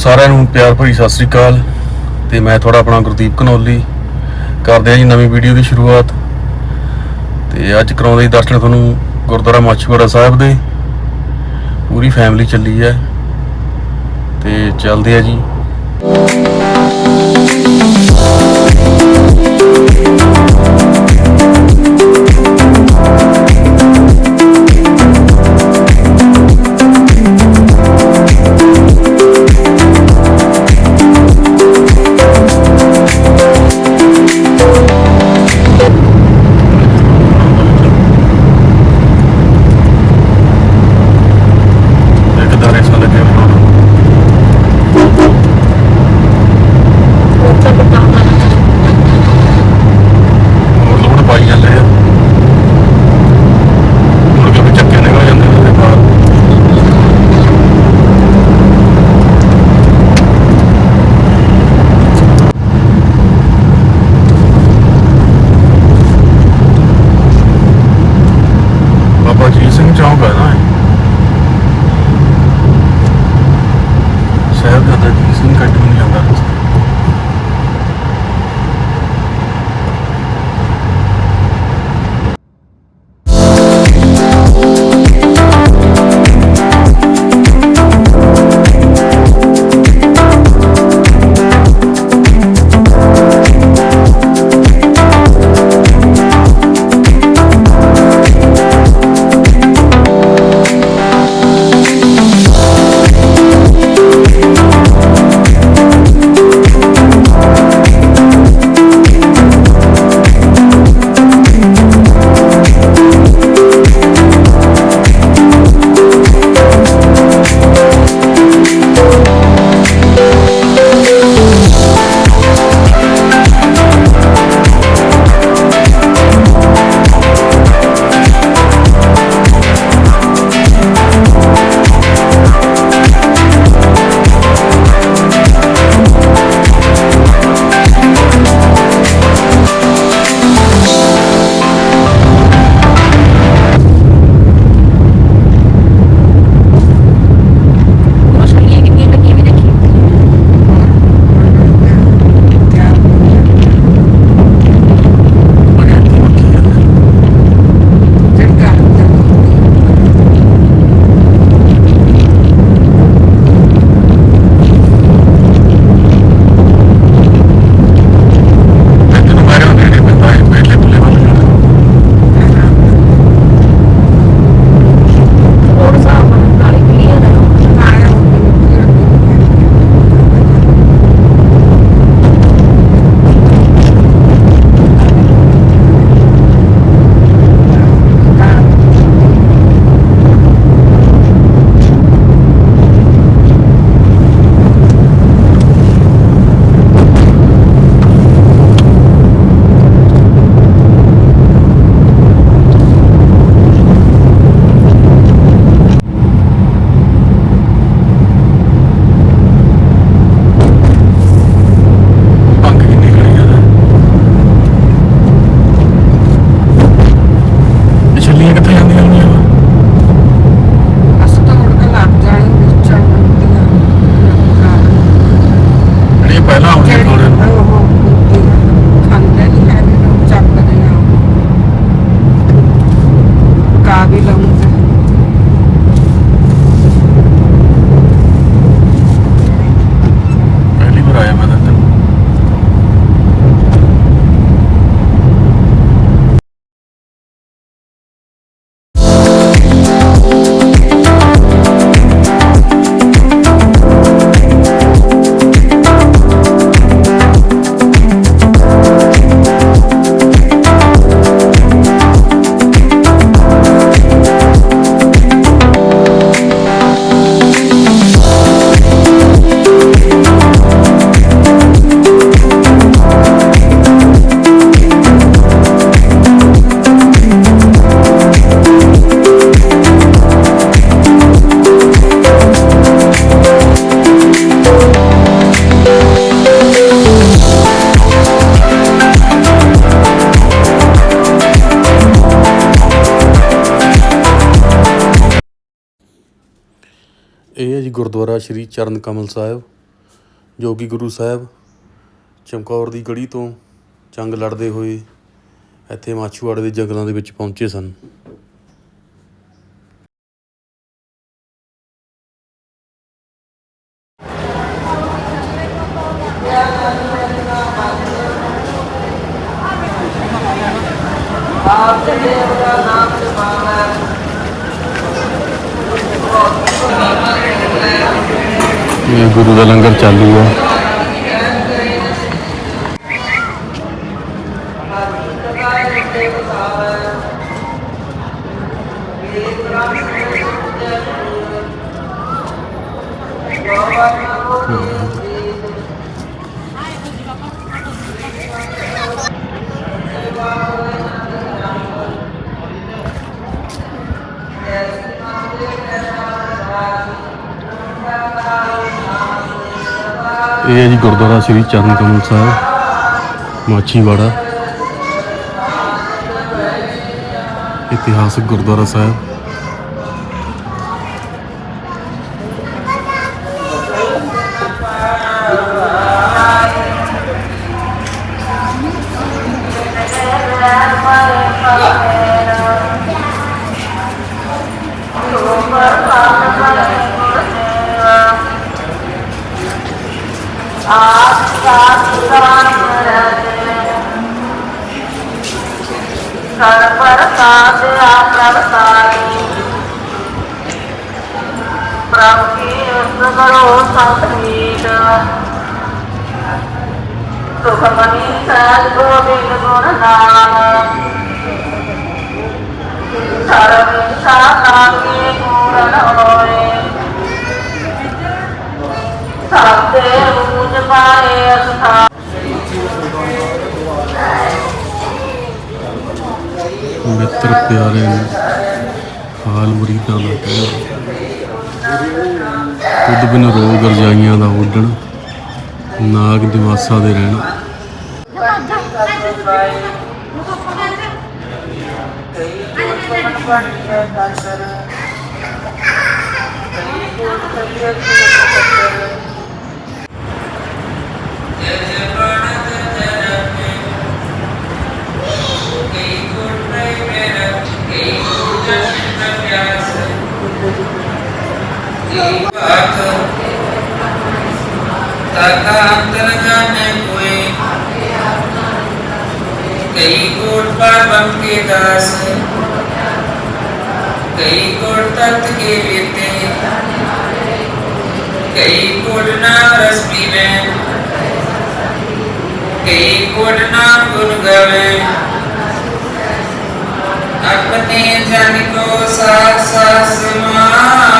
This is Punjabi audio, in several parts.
ਸਾਰਿਆਂ ਨੂੰ ਪਿਆਰ ਭਰੀ ਸਤਿ ਸ੍ਰੀ ਅਕਾਲ ਤੇ ਮੈਂ ਤੁਹਾਡਾ ਆਪਣਾ ਗੁਰਦੀਪ ਕਨੋਲੀ। ਕਰਦੇ ਆ ਜੀ ਨਵੀਂ ਵੀਡੀਓ ਦੀ ਸ਼ੁਰੂਆਤ। ਤੇ ਅੱਜ ਕਰਾਉਂਦੇ ਦਰਸ਼ਨ ਤੁਹਾਨੂੰ ਗੁਰਦੁਆਰਾ ਮਾਛੀਵਾੜਾ ਸਾਹਿਬ ਦੇ। ਪੂਰੀ ਫੈਮਿਲੀ ਚੱਲੀ ਹੈ। ਤੇ ਚੱਲਦੇ ਆ ਜੀ। ਇਹ ਹੈ ਜੀ ਗੁਰਦੁਆਰਾ ਸ਼੍ਰੀ ਚਰਨ ਕਮਲ ਸਾਹਿਬ, ਜੋ ਕਿ ਗੁਰੂ ਸਾਹਿਬ ਚਮਕੌਰ ਦੀ ਗੜੀ ਤੋਂ ਚੰਗ ਲੜਦੇ ਹੋਏ ਇੱਥੇ ਮਾਛੂਆੜੇ ਦੇ ਜੰਗਲਾਂ ਦੇ ਵਿੱਚ ਪਹੁੰਚੇ ਸਨ। ਗੁਰੂ ਦਾ ਲੰਗਰ ਚਾਲੂ ਹੈ ਇਹ ਹੈ ਜੀ ਗੁਰਦੁਆਰਾ ਸ੍ਰੀ ਚਰਨ ਕਮਲ ਸਾਹਿਬ ਮਾਛੀਵਾੜਾ। ਇਤਿਹਾਸਕ ਗੁਰਦੁਆਰਾ ਸਾਹਿਬ। ਸਰਪਰ ਸਾਧ ਆਪ੍ਰਭ ਪ੍ਰਭ ਕੀ ਉਸ ਕਰੋ ਸੰਤੀਤ ਸੁਖ ਮਨੀ ਗੋਬਿੰਦ ਗੁਣ ਨਾਮ ਸਰਬ ਸਾਧਾ ਕੇ ਪੂਰਨ ਹੋਏ ਸਭ ਤੇ ਰੂਜ ਪਾਏ ਅਸਥਾ ਮਿੱਤਰ ਪਿਆਰੇ ਨੂੰ। ਹਾਲ ਮੁਰੀਦਾਂ ਦਾ ਕਹਿਣਾ। ਤੁਧ ਬਿਨ ਰੋਗ ਰਜਾਈਆਂ ਦਾ ਉੱਡਣ, ਨਾਗ ਦਿਵਾਸਾ ਦੇ ਰਹਿਣਾ। कई कोट बम के दास कई कोट तत्व के बेटे कई कोट नाम रस पीवे कई कोट नाम गुण गवे। अपने जन को साथ साथ समान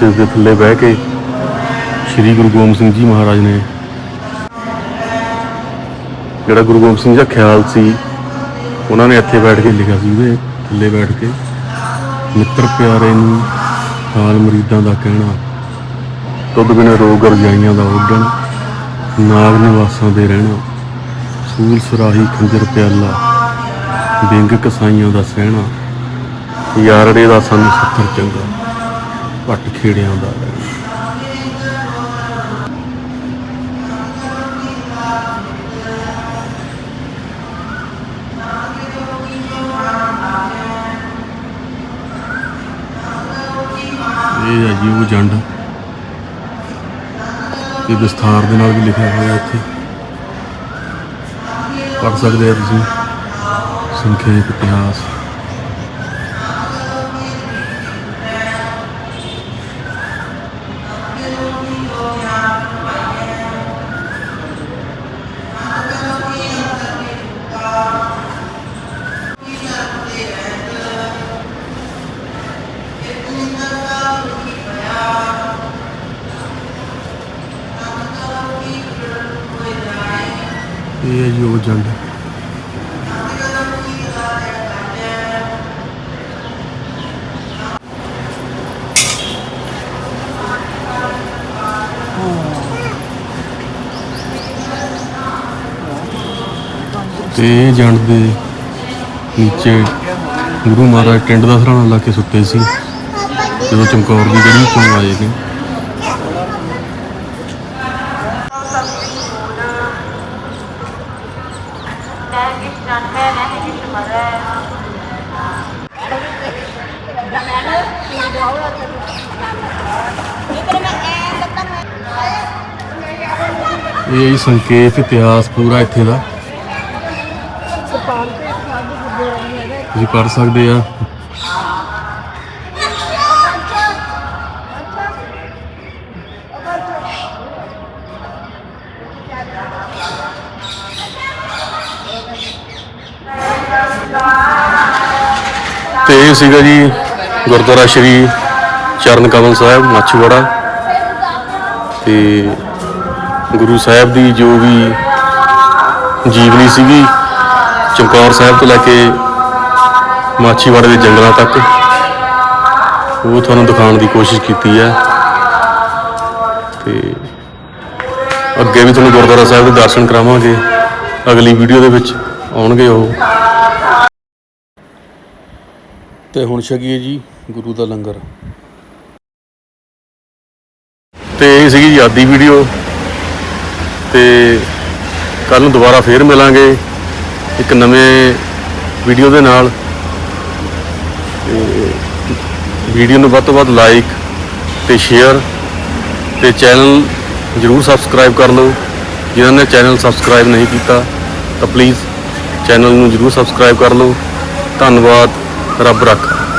ਜਿਸ ਦੇ ਥੱਲੇ ਬਹਿ ਕੇ ਸ੍ਰੀ ਗੁਰੂ ਗੋਬਿੰਦ ਸਿੰਘ ਜੀ ਮਹਾਰਾਜ ਨੇ ਜਿਹੜਾ ਗੁਰੂ ਗੋਬਿੰਦ ਸਿੰਘ ਜੀ ਦਾ ਖਿਆਲ ਸੀ, ਉਹਨਾਂ ਨੇ ਇੱਥੇ ਬੈਠ ਕੇ ਲਿਖਿਆ ਸੀ, ਉਹਦੇ ਥੱਲੇ ਬੈਠ ਕੇ, ਮਿੱਤਰ ਪਿਆਰੇ ਨੂੰ ਹਾਲ ਮਰੀਦਾਂ ਦਾ ਕਹਿਣਾ, ਤੁਧ ਬਿਨ ਰੋਗ ਰਜਾਈਆਂ ਦਾ ਉੱਡਣ, ਨਾਗ ਨਿਵਾਸਾਂ ਦੇ ਰਹਿਣਾ, ਸੂਲ ਸਰਾਹੀ ਖੰਜਰ ਪਿਆਲਾ ਬਿੰਗ ਕਸਾਈਆਂ ਦਾ ਸਹਿਣਾ, ਯਾਰੜੇ ਦਾ ਸਾਨੂੰ ਸੱਤਰ ਚੰਗਾ। ਪੱਟ ਖੇੜਿਆਂ ਦਾ ਇਹ ਹੈ ਜੀ ਉਹ ਜੰਡ। ਇਹ ਵਿਸਥਾਰ ਦੇ ਨਾਲ ਵੀ ਲਿਖਿਆ ਹੋਇਆ ਇੱਥੇ। ਪੜ੍ਹ ਸਕਦੇ ਆ ਤੁਸੀਂ। ਸੰਖੇਪ ਇਤਿਹਾਸ। ਇਹ ਹੈ ਜੀ ਉਹ ਜੰਡ। ਤੇ ਜੰਡ ਦੇ ਨੀਚੇ ਗੁਰੂ ਮਹਾਰਾਜ ਟਿੰਡ ਦਾ ਸਰਾਣਾ ਲਾ ਕੇ ਸੁੱਤੇ ਸੀ। ਜਦੋਂ ਚਮਕੌਰ ਦੀ ਜਿਹੜੀ ਚੋਂ ਆਏ ਨੇ। ਇਹ ਸੰਕੇਤ ਇਤਿਹਾਸ ਪੂਰਾ ਇੱਥੇ ਦਾ। ਤੁਸੀਂ ਪੜ ਸਕਦੇ ਆ। ਤੇ ਇਹ ਸੀਗਾ ਜੀ। ਗੁਰਦੁਆਰਾ ਸ਼੍ਰੀ ਚਰਨ ਕਮਲ ਸਾਹਿਬ, ਮਾਛੀਵਾੜਾ ਤੇ ਗੁਰੂ ਸਾਹਿਬ ਦੀ ਜੋ ਵੀ ਜੀਵਨੀ ਸੀਗੀ, ਚਮਕੌਰ ਸਾਹਿਬ ਤੋਂ ਲੈ ਕੇ ਮਾਛੀਵਾੜੇ ਦੇ ਜੰਗਲਾਂ ਤੱਕ, ਉਹ ਤੁਹਾਨੂੰ ਦਿਖਾਉਣ ਦੀ ਕੋਸ਼ਿਸ਼ ਕੀਤੀ ਹੈ। ਤੇ ਅੱਗੇ ਵੀ ਤੁਹਾਨੂੰ ਗੁਰਦੁਆਰਾ ਸਾਹਿਬ ਦੇ ਦਰਸ਼ਨ ਕਰਾਵਾਂਗੇ। ਅਗਲੀ ਵੀਡੀਓ ਦੇ ਵਿੱਚ ਆਉਣਗੇ ਉਹ। ਤੇ ਹੁਣ ਛਕੀਏ ਜੀ ਗੁਰੂ ਦਾ ਲੰਗਰ। ਤੇ ਇਹ ਸੀਗੀ ਜੀ ਆਦੀ ਵੀਡੀਓ। ਤੇ ਕੱਲ ਨੂੰ ਦੁਬਾਰਾ ਫੇਰ ਮਿਲਾਂਗੇ ਇੱਕ ਨਵੇਂ ਵੀਡੀਓ ਦੇ ਨਾਲ। ਵੀਡੀਓ ਨੂੰ ਵੱਧ ਤੋਂ ਵੱਧ ਲਾਈਕ ਤੇ ਸ਼ੇਅਰ ਤੇ ਚੈਨਲ ਜਰੂਰ ਸਬਸਕ੍ਰਾਈਬ ਕਰ ਲਓ। ਜਿਨ੍ਹਾਂ ਨੇ ਚੈਨਲ ਸਬਸਕ੍ਰਾਈਬ ਨਹੀਂ ਕੀਤਾ ਤਾਂ ਪਲੀਜ਼ ਚੈਨਲ ਨੂੰ ਜਰੂਰ ਸਬਸਕ੍ਰਾਈਬ ਕਰ ਲਓ। ਧੰਨਵਾਦ। Рабрак.